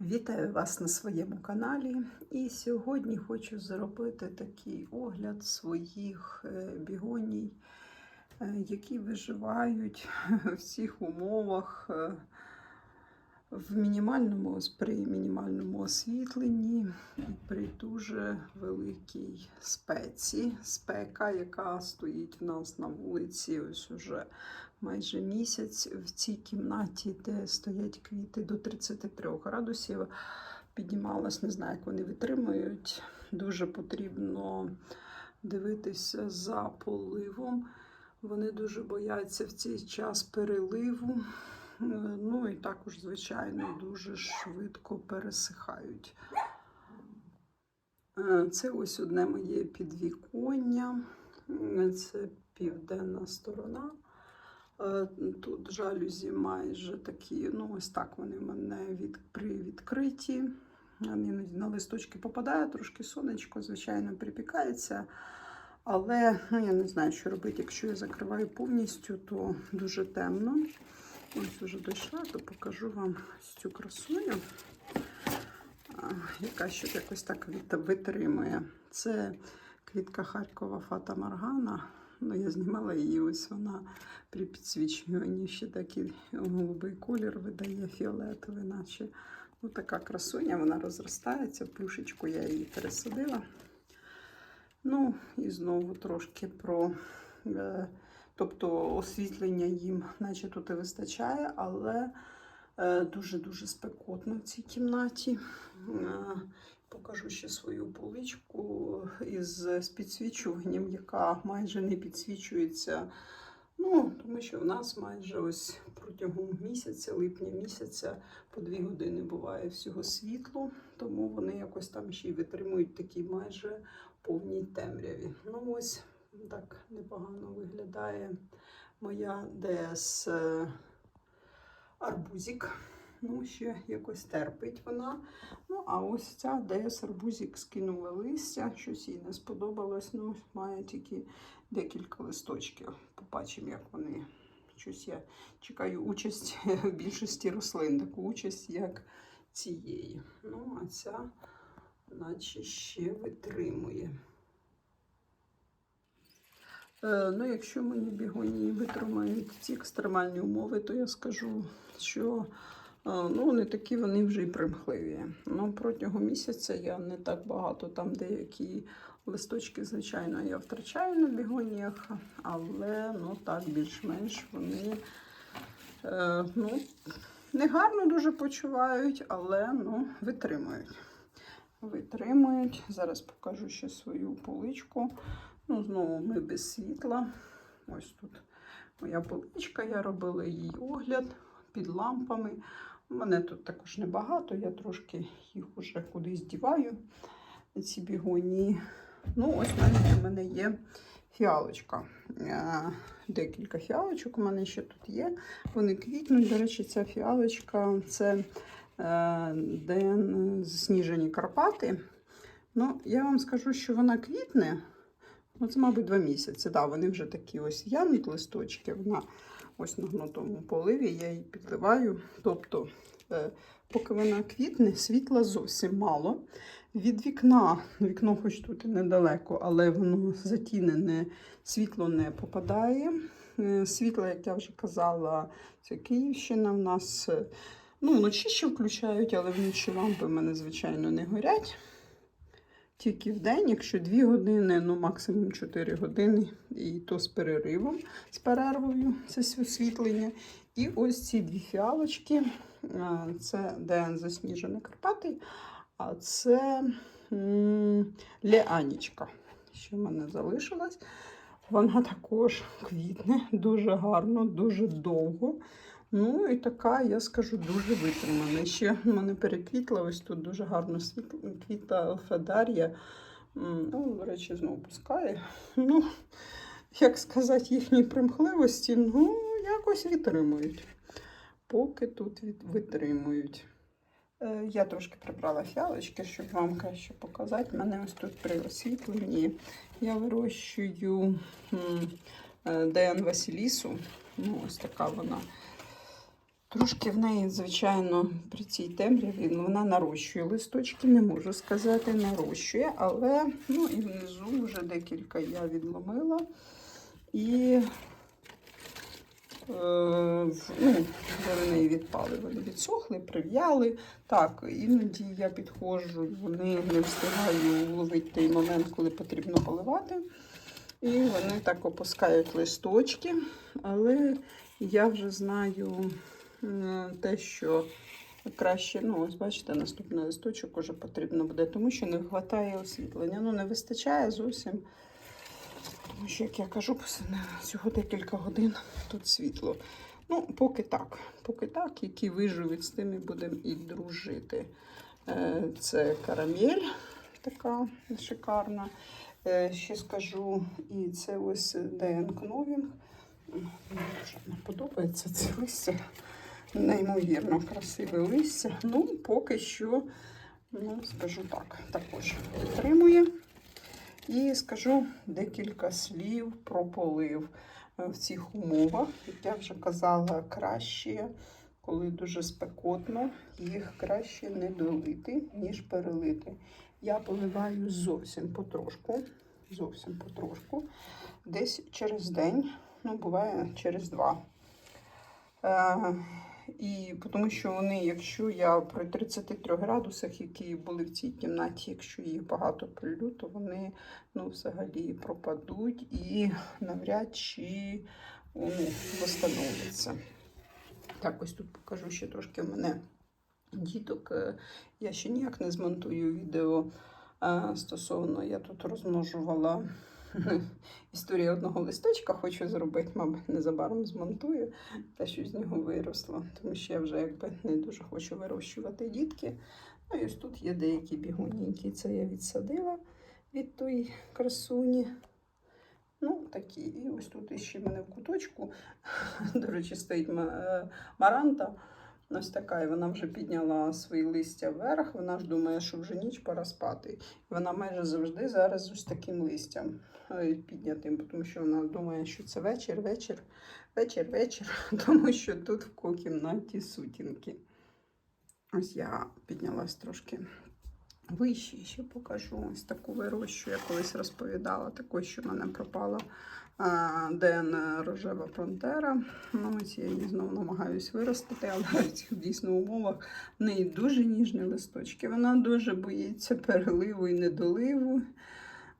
Вітаю вас на своєму каналі. І сьогодні хочу зробити такий огляд своїх е, бігоній, е, які виживають в цих умовах е, в мінімальному, при мінімальному освітленні і при дуже великій спеці. Спека, яка стоїть в нас на вулиці, ось уже майже місяць в цій кімнаті, де стоять квіти до 33 градусів. Піднімалась, не знаю, як вони витримують. Дуже потрібно дивитися за поливом. Вони дуже бояться в цей час переливу. Ну і також, звичайно, дуже швидко пересихають. Е, Це ось одне моє підвіконня. Це південна сторона. Е, Тут жалюзі майже такі, ну ось так вони в мене від, при відкритті. Іноді на листочки попадає, трошки сонечко, звичайно, припікається. Але ну, я не знаю, що робити. Якщо я закриваю повністю, то дуже темно. Ось уже дійшла, то покажу вам цю красуню, яка ще якось так витримує. Це квітка Харкова Фата Маргана. Ну, я знімала її, ось вона при підсвічуванні ще такий голубий колір видає фіолетовий, наче. Ну, така красуня, вона розростається. Плюшечку я її пересадила. Ну, і знову трошки про. Е, тобто освітлення їм, наче тут і вистачає, але е, дуже-дуже спекотно в цій кімнаті. Е, Покажу ще свою поличку із з підсвічуванням, яка майже не підсвічується. Ну, тому що в нас майже ось протягом місяця, липня місяця, по дві години буває всього світло, тому вони якось там ще й витримують такі майже повній темряві. Ну ось так непогано виглядає моя ДС е, арбузик. Ну, ще якось терпить вона. Ну, а ось ця ДС арбузик скинула листя, щось їй не сподобалось. Ну, має тільки декілька листочків. Побачимо, як вони. Щось я чекаю участь в більшості рослин, таку участь, як цієї. Ну, а ця, наче ще витримує. Е, Ну, якщо мені бігонії витримають ці екстремальні умови, то я скажу, що ну, не такі вони вже й примхливі. Ну, протягом місяця я не так багато там деякі листочки, звичайно, я втрачаю на бігоніях, але ну, так, більш-менш вони е, ну, не гарно дуже почувають, але ну, витримують. Витримують. Зараз покажу ще свою поличку. Ну, знову ми без світла. Ось тут моя поличка, я робила її огляд під лампами. У мене тут також небагато, я трошки їх уже кудись діваю, ці бігонії. Ну, ось навіть у мене є фіалочка. Е, Декілька фіалочок у мене ще тут є. Вони квітнуть. До речі, ця фіалочка це е, Ден засніжені Карпати. Ну, я вам скажу, що вона квітне. Ну, це, мабуть, два місяці. Да, вони вже такі ось януть листочки. Вона ось на гнутому поливі, я її підливаю. Тобто, е, поки вона квітне, світла зовсім мало. Від вікна, вікно хоч тут і недалеко, але воно затінене, світло не попадає. Е, Світло, як я вже казала, це Київщина в нас. е, Ну, вночі ще включають, але вночі лампи в мене, звичайно, не горять. Тільки в день, якщо 2 години, ну максимум 4 години, і то з переривом, з перервою, це освітлення. І ось ці дві фіалочки. Це ДН засніжений Карпатий, а це Леанічка, що в мене залишилась. Вона також квітне дуже гарно, дуже довго. Ну і така, я скажу, дуже витримана. Ще в мене переквітла, ось тут дуже гарно світла, квіта Алфедарія. Ну, до речі, знову пускає. Ну, як сказати, їхні примхливості, ну, якось витримують. Поки тут витримують. Е, Я трошки прибрала фіалочки, щоб вам краще показати. У Мене ось тут при освітленні. Я вирощую е, Василісу. Ну, ось така вона Трошки в неї, звичайно, при цій темряві ну, вона нарощує листочки, не можу сказати, нарощує, але ну, і внизу вже декілька я відломила. І е, ну, неї відпали, вони відсохли, прив'яли. Так, іноді я підходжу, вони не встигаю вловити той момент, коли потрібно поливати. І вони так опускають листочки, але я вже знаю те, що краще, ну, ось бачите, наступний листочок уже потрібно буде, тому що не вистачає освітлення. Ну, не вистачає зовсім. Тому що, як я кажу, всього декілька годин тут світло. Ну, поки так, поки так, які виживуть, з тими будемо і дружити. Е, Це карамель така шикарна. Е, Ще скажу, і це ось ДН Кновінг. Мені подобається це листя. Неймовірно красиве листя. Ну, поки що, ну, скажу так, також підтримує. І скажу декілька слів про полив Е, в цих умовах. Як я вже казала, краще, коли дуже спекотно, їх краще не долити, ніж перелити. Я поливаю зовсім потрошку, зовсім потрошку, десь через день, ну, буває через два. І тому що вони, якщо я при 33 градусах, які були в цій кімнаті, якщо їх багато прилю, то вони ну, взагалі пропадуть і навряд чи ну, восстановляться. Так, ось тут покажу ще трошки в мене діток. Е, Я ще ніяк не змонтую відео е, стосовно, я тут розмножувала історію одного листочка, хочу зробити, мабуть, незабаром змонтую те, що з нього виросло, тому що я вже якби не дуже хочу вирощувати дітки. Ну і ось тут є деякі бігунінькі. Це я відсадила від тої красуні. Ну, такі. І ось тут іще в мене в куточку, до речі, стоїть е, маранта. Ось така, і вона вже підняла свої листя вверх. Вона ж думає, що вже ніч пора спати. Вона майже завжди зараз ось таким листям е, піднятим, тому що вона думає, що це вечір, вечір, вечір, вечір, тому що тут в кімнаті сутінки. Ось я піднялась трошки вище, ще покажу ось таку вирощу. Я колись розповідала, також, що в мене пропала а, Ден рожева пантера. Ну, ось я її знову намагаюсь виростити, але в цих дійсно умовах в неї дуже ніжні листочки. Вона дуже боїться переливу і недоливу.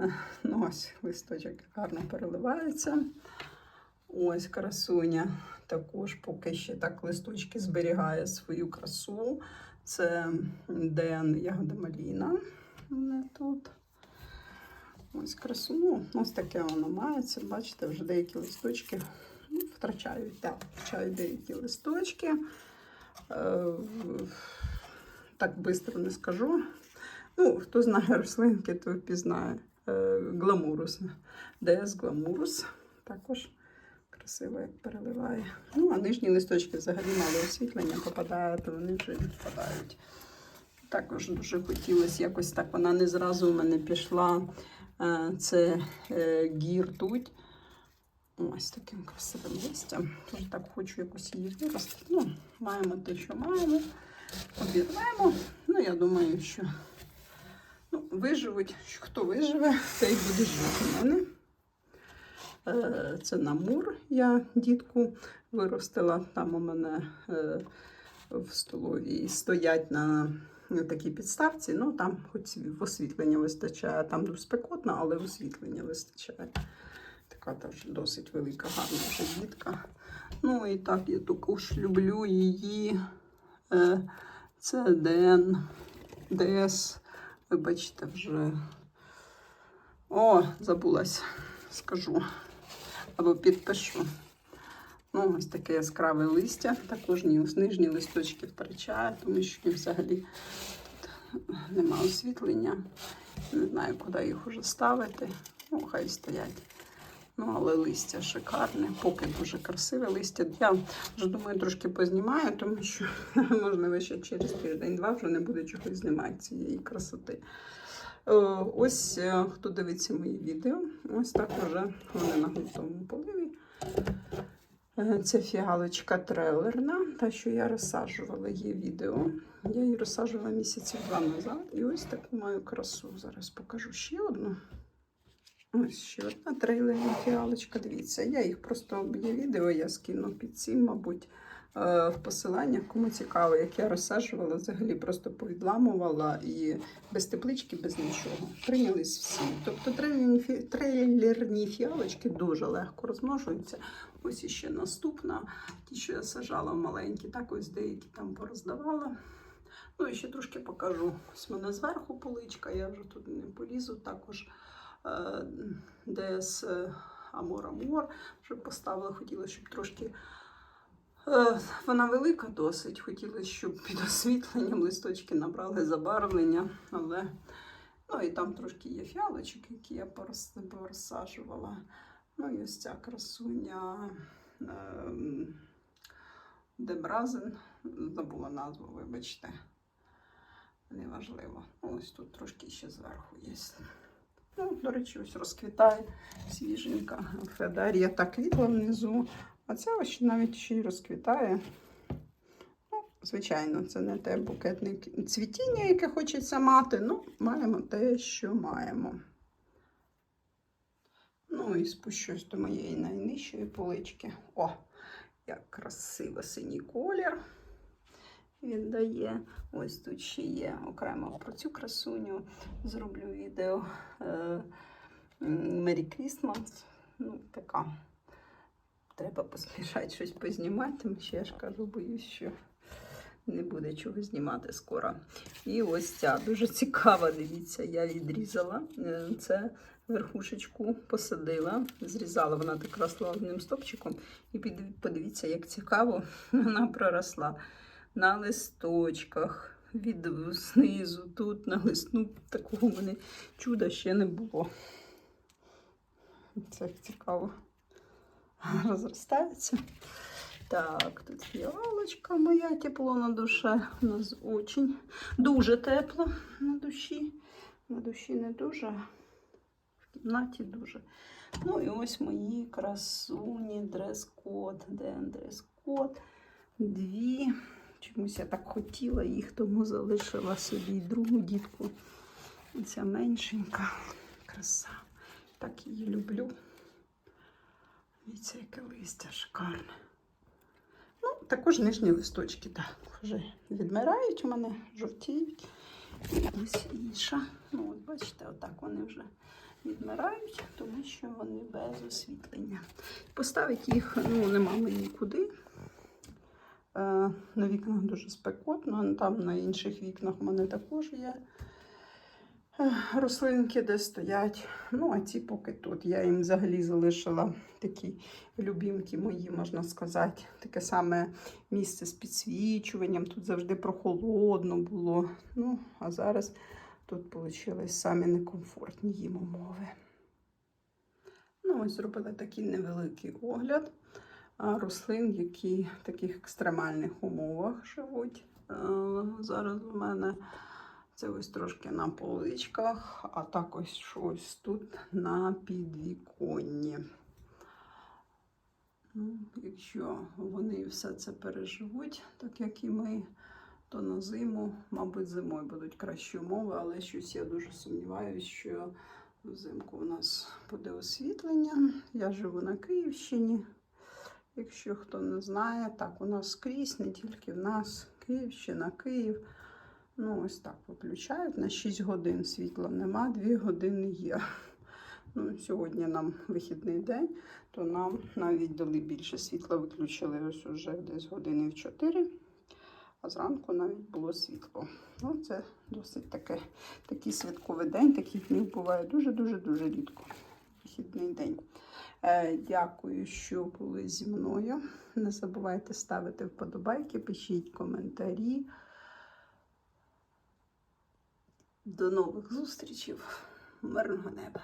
Е, Ну, ось листочок гарно переливається. Ось красуня. Також поки ще так листочки зберігає свою красу. Це Ден Ягода Маліна. Тут. Ось красу. Ну, ось таке воно мається. Бачите, вже деякі листочки ну, втрачають. Так, втрачають деякі листочки. Е, так швидко не скажу. Ну, хто знає рослинки, то впізнає. Е, Гламурус. ДС Гламурус. Також красиво як переливає. Ну, а нижні листочки взагалі мало освітлення попадає, то вони вже відпадають. Також дуже хотілося якось так. Вона не зразу в мене пішла. Е, Це е, гір тут. Ось таким красивим листям. Тож так хочу якось її виростити. Ну, маємо те, що маємо. Обірвемо. Ну, я думаю, що ну, виживуть. Хто виживе, той буде жити в мене. Е, Це намур. Я дітку виростила. Там у мене е, в столовій стоять на на такій підставці. Ну там хоч освітлення вистачає. Там дуже спекотно, але освітлення вистачає. Така теж досить велика, гарна вже дітка. Ну і так я також люблю її. Е, Це ДН, ДС. Ви бачите вже. О, забулась, скажу. Або підпишу. Ну, ось таке яскраве листя. Також ні, нижні листочки втрачає, тому що взагалі тут нема освітлення. Не знаю, куди їх уже ставити. Ну, хай стоять. Ну, але листя шикарне, поки дуже красиве листя. Я вже думаю, трошки познімаю, тому що, можливо, ще через тиждень-два вже не буде чогось знімати цієї красоти. Е, Ось е, хто дивиться мої відео, ось так вже вони на густому поливі. Е, Це фіалочка трелерна, та, що я розсаджувала, є відео. Я її розсаджувала місяців два назад. І ось таку маю красу. Зараз покажу ще одну. Ось ще одна трейлерна фіалочка. Дивіться, я їх просто є відео, я скину під цим, мабуть, в посиланнях. Кому цікаво, як я розсаджувала, взагалі просто повідламувала і без теплички, без нічого. Прийнялись всі. Тобто трейлерні, фіалочки дуже легко розмножуються. Ось іще наступна, ті, що я сажала маленькі, так ось деякі там пороздавала. Ну і ще трошки покажу. Ось в мене зверху поличка, я вже тут не полізу. Також е, ДС Амор Амор вже поставила, хотіла, щоб трошки. Е, Вона велика досить. Хотіла, щоб під освітленням листочки набрали забарвлення, але ну і там трошки є фіалочок, які я порозсаджувала. Ну і ось ця красуня ем, Дебразен, забула назву, вибачте. Неважливо. Ну, ось тут трошки ще зверху є. Ну, до речі, ось розквітає свіженька. Федарія так квітла внизу. А це ось навіть ще й розквітає. Ну, звичайно, це не те букетне цвітіння, яке хочеться мати. Ну, маємо те, що маємо. Ну і спущусь до моєї найнижчої полички. О, як красиво синій колір віддає. Ось тут ще є окремо про цю красуню. Зроблю відео е, Merry Christmas. Ну, така. Треба поспішати щось познімати, я ж кажу, боюсь, що не буде чого знімати скоро. І ось ця дуже цікава, дивіться, я відрізала. Е, Це верхушечку посадила, зрізала, вона так росла одним стопчиком. І подивіться, як цікаво вона проросла на листочках. Від знизу, тут на лист. Ну, такого в мене чуда ще не було. Це цікаво розростається. Так, тут фіалочка моя, тепло на душе. У нас очень дуже тепло на душі. На душі не дуже, в кімнаті дуже. Ну і ось мої красуні, дрес-код. Де дрес-код? Дві. Чомусь я так хотіла їх, тому залишила собі другу дітку. Ця меншенька. Краса. Так її люблю. Дивіться, яке листя шикарне. Ну, також нижні листочки так вже відмирають у мене, жовтіють. І ось інша. Ну, от бачите, отак вони вже відмирають, тому що вони без освітлення. Поставити їх ну, нема мені куди. Е, на вікнах дуже спекотно, там на інших вікнах у мене також є рослинки, де стоять. Ну, а ці поки тут. Я їм взагалі залишила такі любімки мої, можна сказати. Таке саме місце з підсвічуванням. Тут завжди прохолодно було. Ну, а зараз тут вийшли самі некомфортні їм умови. Ну, ось зробила такий невеликий огляд рослин, які в таких екстремальних умовах живуть. Е, Зараз у мене це ось трошки на поличках, а так ось щось тут на підвіконні. Ну, якщо вони все це переживуть, так як і ми, то на зиму, мабуть, зимою будуть кращі умови, але щось я дуже сумніваюся, що взимку у нас буде освітлення. Я живу на Київщині. Якщо хто не знає, так у нас скрізь, не тільки в нас, Київщина, Київ. Ну, ось так виключають. На 6 годин світла нема, 2 години є. Ну, сьогодні нам вихідний день, то нам навіть дали більше світла, виключили ось уже десь години в 4, а зранку навіть було світло. Ну, це досить таке, такий святковий день, таких днів буває дуже-дуже-дуже рідко. Вихідний день. Е, Дякую, що були зі мною. Не забувайте ставити вподобайки, пишіть коментарі. До нових зустрічей. Мирного неба.